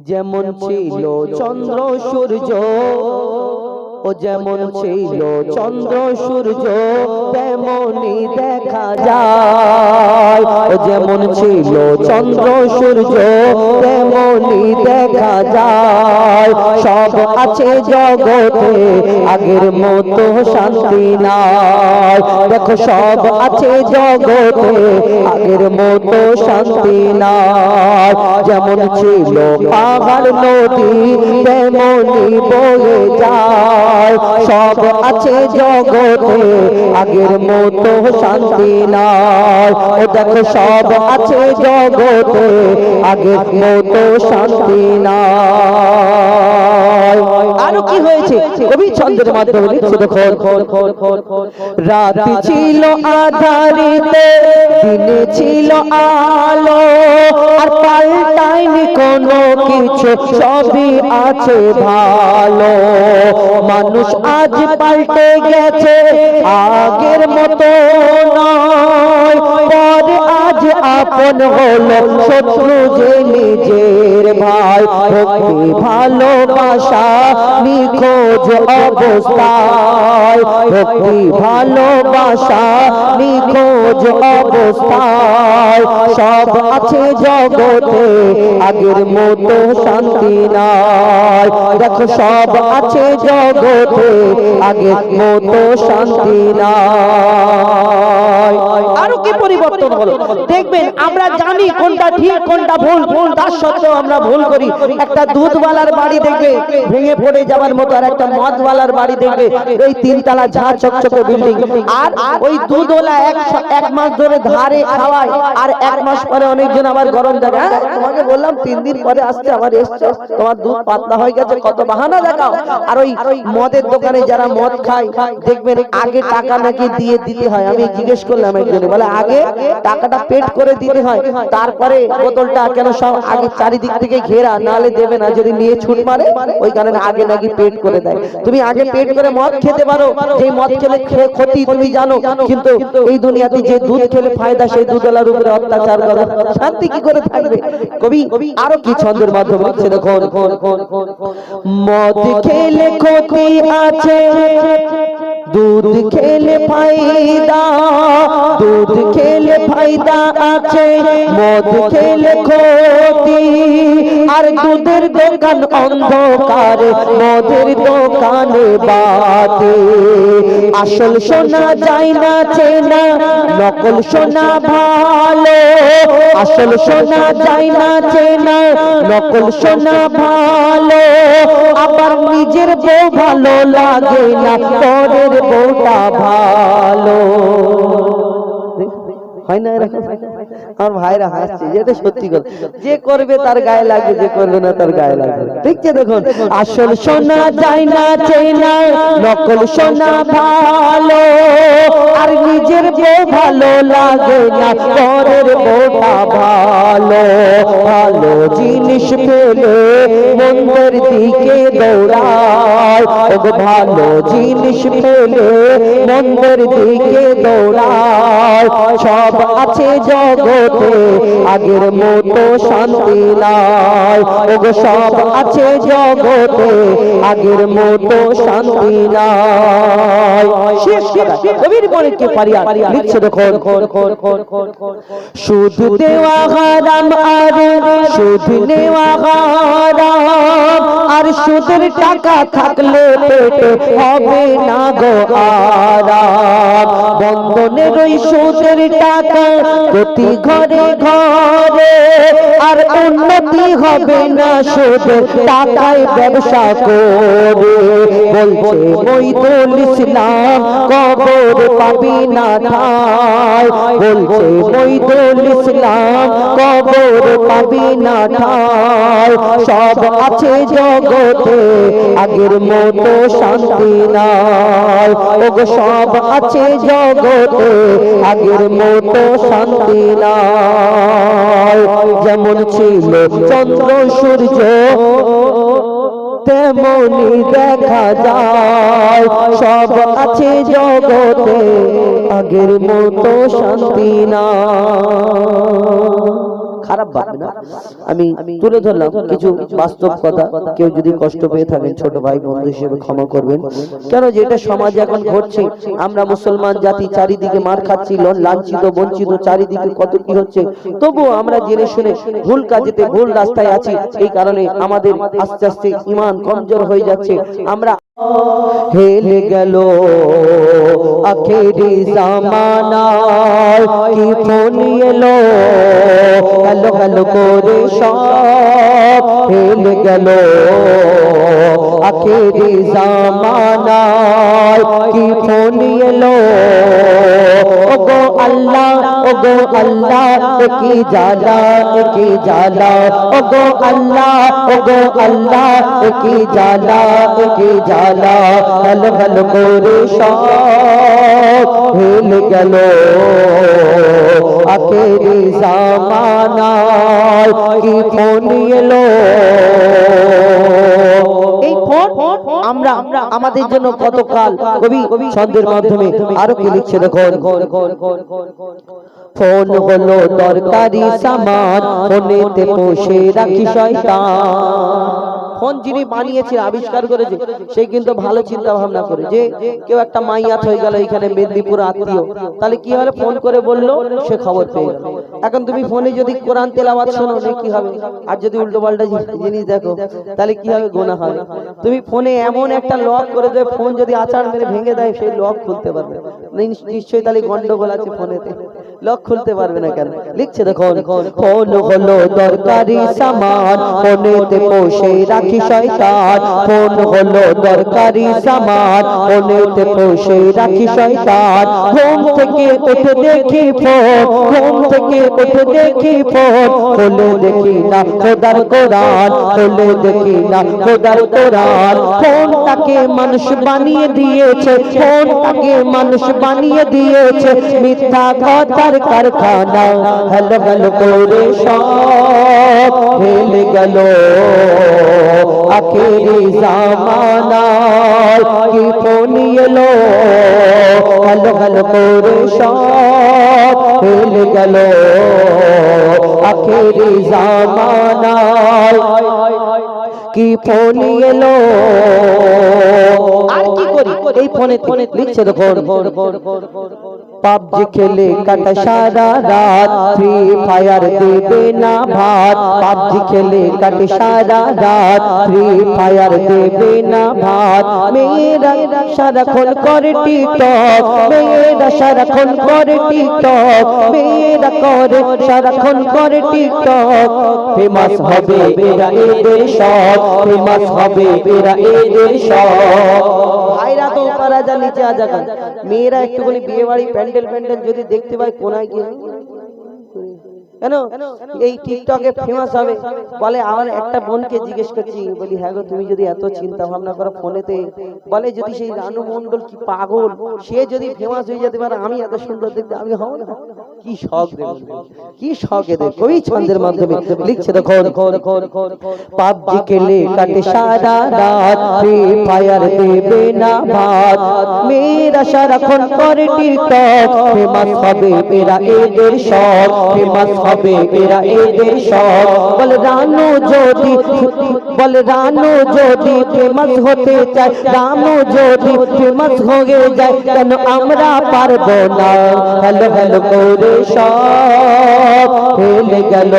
যেমন ছিল চন্দ্র সূর্য ও যেমন ছিল চন্দ্র সূর্য তেমনি দেখা যায়। ও যেমন ছিল চন্দ্র, সূর্য তেমনি দেখা যায়। সব আছে জগতে, আগের মতো শান্তি নাই। দেখো, সব আছে জগতে, আগের মতো শান্তি নাই। যেমন ছিল পাহাড়, নদী তেমনি বয়ে যায়। সব আছে জগতে, আগের মতো শান্তি নাই। দেখো সব আছে জগতে, আগের মতো শান্তি নাই। আরও কি হয়েছে? কবি ছন্দের মাধ্যমে লিখছে রাত ছিল আধারিতে, দিনে ছিল আলো, আর পাল্টায়নি কোনো কিছু, সবই আছে ভালো। মানুষ আজ পাল্টে গেছে, আগের মতো নয় আজ আপন হল শত্রু যে নিজের ভাই ভক্তি ভালোবাসা নিখোঁজ অবস্থায়। ভক্তি ভালোবাসা নিখোঁজ অবস্থায়। সব আছে জগতে, আগের মতো শান্তি নাই। দেখো, সব আছে জগতে, আগের মতো শান্তি নাই। আরও কি পরিবর্তন হলো? দেখবেন, আমরা জানি কোনটা ঠিক, কোনটা ভুল ভুল তার সত্ত্বেও আমরা ভুল করি একটা দুধওয়ালার বাড়ি দেখবে ভেঙে পড়ে যাওয়ার মতো আর একটা মদওয়ালার বাড়ি দেখবে ওই তিনতলা ঝা চকচকে বিল্ডিং আর ওই দুধওয়ালা এক এক মাস ধরে ধারে খাওয়ায় আর এক মাস পরে অনেকজন আবার গরম থাকে হ্যাঁ, তোমাকে বললাম তিন দিন পরে আসছে আবার এসছে তোমার দুধ পাতলা হয়ে গেছে কত বাহানা দেখাও। আর ওই মদের দোকানে যারা মদ খায় দেখবেন আগে টাকা নাকি দিয়ে দিতে হয়। আমি জিজ্ঞেস করলাম একজনে বলে আগে টাকাটা পেড করে দিতে হয় তারপরে বোতলটা কেন সব আগে চারিদিক থেকে ঘেরা, নালে দেবে না, যদি নিয়ে ছুট মারে, ওই কারণে আগে নাকি পেড করে দেয়। তুমি আগে পেড করে মদ খেতে পারো যে মদ খেলে ক্ষতি তুমি জানো, কিন্তু এই দুনিয়াতে যে দুধ খেলে ফায়দা, সেই দুধওয়ালার উপরে অত্যাচার করো, শান্তি কি করে থাকবে? কবি, আরও কি ছন্দের মাধ্যমে লিখছে, দেখুন। মদ খেলে ক্ষতি আছে, দুধ খেলে ফায়দা ফায়দা আছে, মদ খেলে ক্ষতি। আর দুধের দোকান অন্ধকার, মদের দোকানে বাতি। আসল সোনা যায় না চেনা, নকল সোনা ভালো। আসল সোনা যায় না চেনা, নকল সোনা ভালো। আবার নিজের বউ ভালো লাগে না, পরের বউটা ভালো। হয় না এরকম? আমার ভাইরা হাসছে যেটা সত্যি কথা। যে করবে তার গায়ে লাগবে যে করবে না তার গায়ে লাগবে। দেখছে দেখুন আসল সোনা যায় না চেনা নকল সোনা ভালো। আর নিজের বউ ভালো লাগে না পরের বউটা ভালো। ভালো জিনিস পেলে মন্দির দিকে দৌড়ায়। ভালো জিনিস পেলে মন্দির দিকে দৌড়ায়। সব আছে জগতে আগের মতো শান্তি নাই। ওগো, সব আছে জগতে, আগের মতো শান্তি নাই। শেষ কবির মনিকে পারিয়া লিখছে দেখুন শুধু দেওয়া হারাম আর শুধু নেওয়া হারাম। আর সুদের টাকা থাকলে পেটে হবে না গো আরাম। বন্ধনের ওই সুদের টাকা প্রতি ঘরে ঘরে, আর উন্নতি হবে না সুদের টাকায় ব্যবসা করে। বলছে মইদুল ইসলাম, কবর পাবি না ঠাই বলছে মইদুল ইসলাম, কবর পাবি না ঠাই সব আছে জগতে আগের মতো শান্তি নাই। ওগো সব আছে জগতে আগের মতো শান্তি নাই। যেমন ছিল চন্দ্র, সূর্য, তেমনি দেখা যায়। সব আছে জগতে আগের মতো শান্তি না খারাপ ভাবে না। আমি তুলে ধরলাম কিছু বাস্তব কথা। কেউ যদি কষ্ট পেয়ে থাকেন ছোট ভাই বন্ধু হিসেবে ক্ষমা করবেন। কেন যে এটা সমাজ এখন ঘটছে? আমরা মুসলমান জাতি চারিদিকে মার খাচ্ছি লাঞ্ছিত বঞ্চিত চারিদিকে কত কি হচ্ছে তবুও আমরা জেনে শুনে ভুল কাজেতে ভুল রাস্তায় আছি। এই কারণে আমাদের আস্তে আস্তে ইমান কমজোর হয়ে যাচ্ছে। আমরা হেলে গেল আখেরি জামানায়। কি ফোন এলো হ্যালো হ্যালো করে সব, হেলে গেল আখেরি জামানায়, কি ফোন এলো? ওগো আল্লাহ ওগো আল্লাহ কি জালা কি জালা ওগো আল্লাহ ওগো আল্লাহ কি জালা কি জালা হল হল করে সব হেল গেল। আখেরি জামানায় কি ফোন এলো? এই ফোন আমরা আমাদের জন্য কত কাল কবি ছন্দের মাধ্যমে আরও কি লিখছে দেখুন। ফোন হলো দরকারি সামান ফোনেতে পোষে রাখি শয়তান। ফোন যিনি বানিয়েছে আবিষ্কার করেছে, সে কিন্তু ভালো চিন্তা ভাবনা করে যে কেউ একটা মাইয়াত হয়ে গেল এখানে মেদিনীপুর আত্মীয়। তাহলে কি হলো ফোন করে বলল, সে খবর পেয়ে গেল। এখন তুমি ফোনে যদি কোরআন তেলাওয়াত শোনো কি হবে। আর যদি উল্টো পাল্টা জিনিস দেখো তাহলে কি হবে? গোনা হবে। তুমি ফোনে এমন একটা লক করে দেবে ফোন যদি আচার মেরে ভেঙে দেয় সেই লক খুলতে পারবে। নিশ- নিশ্চয়ই তাহলে গন্ডগোল আছে ফোনেতে। লক খুলতে পারবে না কেন? লিখছে দেখো ফোন হলো দরকারি সামান ফোনেতে পোষে রাখি শয়তান। ফোন হলো দরকারি সামান ফোনেতে পোষে রাখি শয়তান। ঘুম থেকে উঠে দেখি ফোন ঘুম থেকে উঠে দেখি ফোন। খুলে দেখি না খোদার কোরআন খুলে দেখি না খোদার কোরআন। ফোনটাকে মানুষ বানিয়ে দিয়েছে ফোনটাকে মানুষ বানিয়ে দিয়েছে। মিথ্যা কথার কারখানা, হ্যালো করে সব হেলে গেল। আখেরি জামানায় কি ফোন এলো? হ্যালো করে সব হেলে গেল। আখেরি জামানায় কি ফোন এলো? আর কি করি? এই ফোনে ফোনে লিখছে দেখুন। পাবজি খেলে কাটা সারা রাত ফ্রি ফায়ার দেবে না ভাত পাবজি খেলে কাটে সারা রাত ফ্রি ফায়ার দেবে না ভাত। মেয়েরা সারাক্ষণ করে টিকটক মেয়েরা সারাক্ষণ করে টিকটক মেয়েরা করে সারাক্ষণ করে টিকটক। ফেমাস হবে এরা এদের সব ফেমাস হবে এরা এদের পারা যা নিচে আজা গান মেয়েরা একটুখানি বিয়ে বাড়ি প্যান্ডেল প্যান্ডেল যদি দেখতে পায় কোনায় গিয়ে কেন? এই টিকটকে ফেমাস হবে। বলে আমার একটা বোনকে জিজ্ঞেস করছি বলি হ্যাঁ গো তুমি যদি এত চিন্তা ভাবনা করো ফোনেতে বলে যদি সেই রানু মন্ডল কি পাগল সে যদি ফেমাস হয়ে যেতে পারে আমি এত সুন্দর দেখতে আমি হব না। কি শখ কি শখ এদের। কবি ছন্দের মাধ্যমে লিখছে দেখো পাবজি খেলে কাটে সারা রাত ফ্রি ফায়ার দেবে না ভাত। মেয়েরা সারাক্ষণ করে টিকটক ফেমাস হবে এরা এদের সব ফেমাস হবে এরা এদের সব বলে রানু যদি বলে যদি ফেমাস হতে চায়, রানু যদি ফেমাস হয়ে যায়, কেন আমরা পারব না? হ্যালো হ্যালো করে সব ফেলে গেল।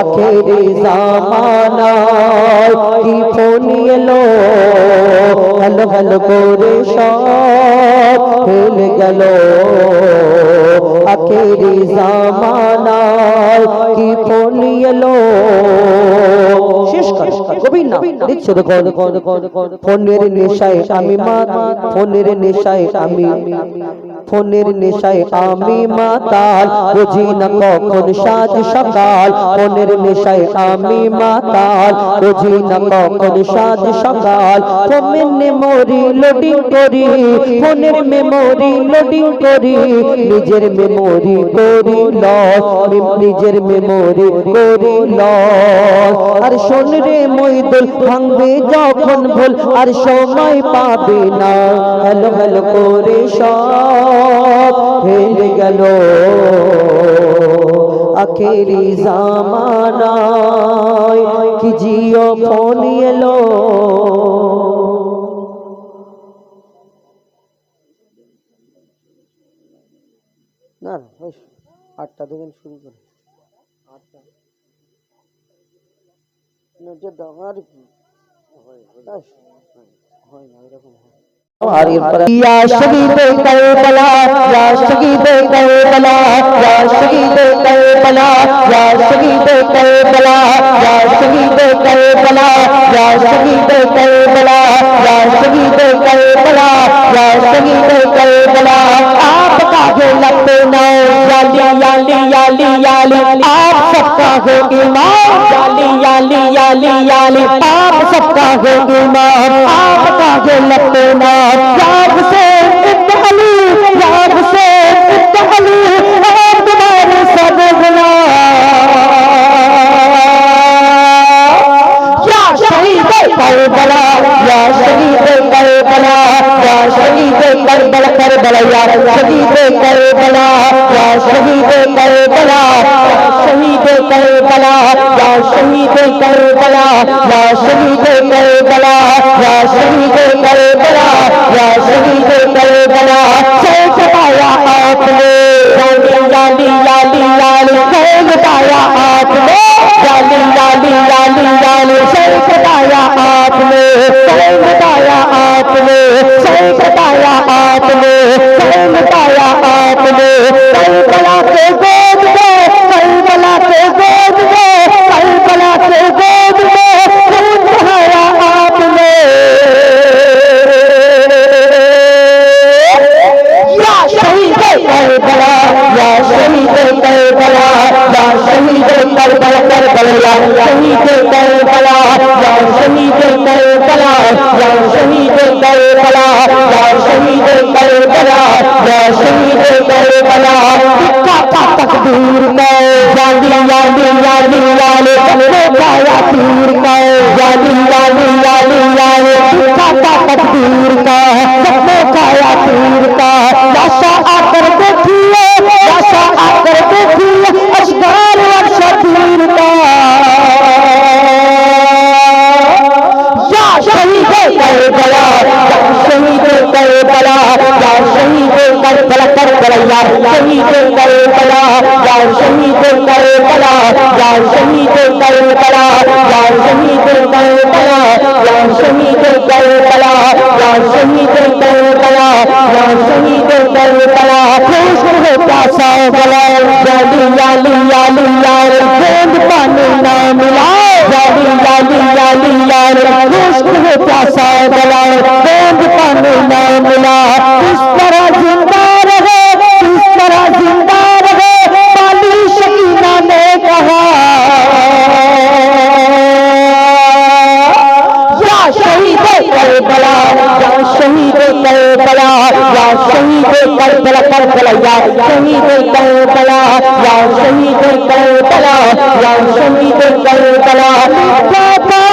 আখেরি জামানায় কি ফোন এলো? হ্যালো হ্যালো করে সব ফেলে গেল। আখেরি জামানায় কি ফোন এলো শেষ লিখছে দেখো ফোনের নেশায় আমি মা, ফোনের নেশায় আমি ফোনের নেশায় আমি মাতাল, বুঝি না কখন সাজ সকাল। ফোনের নেশায় আমি মাতাল, বুঝি না কখন সাজ সকাল। ফোনের মেমোরি লোডিং করি, ফোনের মেমোরি লোডিং করি, নিজের মেমোরি করি লস নিজের মেমোরি করি লস আর শোন রে মইদুল, ভাঙবে যখন ভুল, আর সময় পাবে না। হ্যালো হ্যালো, করে সব। হেলে গেল। আখেরি জামানায় কি জিও ফোন এলো? না আটটা দেবেন শুরু করে। আটটা? দাও আর কি? হয় না এরকম হয়। या शहीद करबला, या शहीद करबला, या शहीद करबला, या शहीद करबला, या शहीद या या या याली याली याली याली। आप सबका है इमाम, याली याली याली याली। आप सबका आप چاہے لپینا یاد سے اتحلی یاد سے اتحلی اور تمہارے سب گنا یا شہید کربلا، یا شہید کربلا، یا شہید کربلا کربلا یا شہید کربلا، یا شہید کربلا شہید کربلا، یا شہید کربلا، یا شہید کربلا۔ शहीद करबला या शहीद তারা যার শহীদের یا شہید کربلا یا شہید کربلا یا شہید کربلا بابا